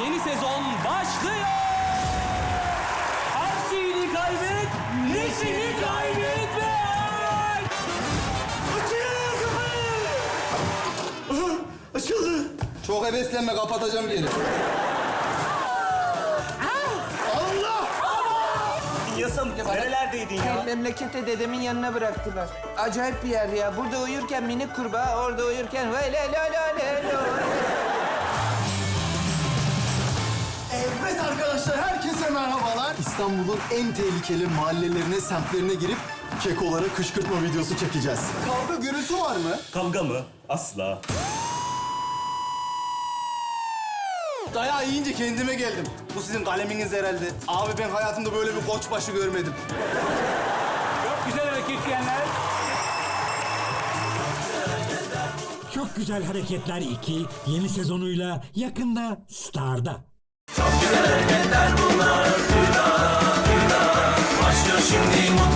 yeni sezon başlıyor. Her şeyini kaybet, neşeni kaybetme. Açın kapıyı. Açıldı. Çok heveslenme kapatacağım geri. Allah! Yasam nerelerdeydin ya? Memlekete dedemin yanına bıraktılar. Acayip bir yer ya. Burada uyurken minik kurbağa, orada uyurken vay la la la la la. Arkadaşlar herkese merhabalar. İstanbul'un en tehlikeli mahallelerine, semtlerine girip kekolara kışkırtma videosu çekeceğiz. Kavga gürültü var mı? Kavga mı? Asla. Dayağı yiyince kendime geldim. Bu sizin kaleminiz herhalde. Abi ben hayatımda böyle bir koçbaşı görmedim. Çok güzel hareket diyenler. Çok Güzel Hareketler 2 yeni sezonuyla yakında Star'da. Neler bunlar Duyla duyla Başlıyor şimdi mutlu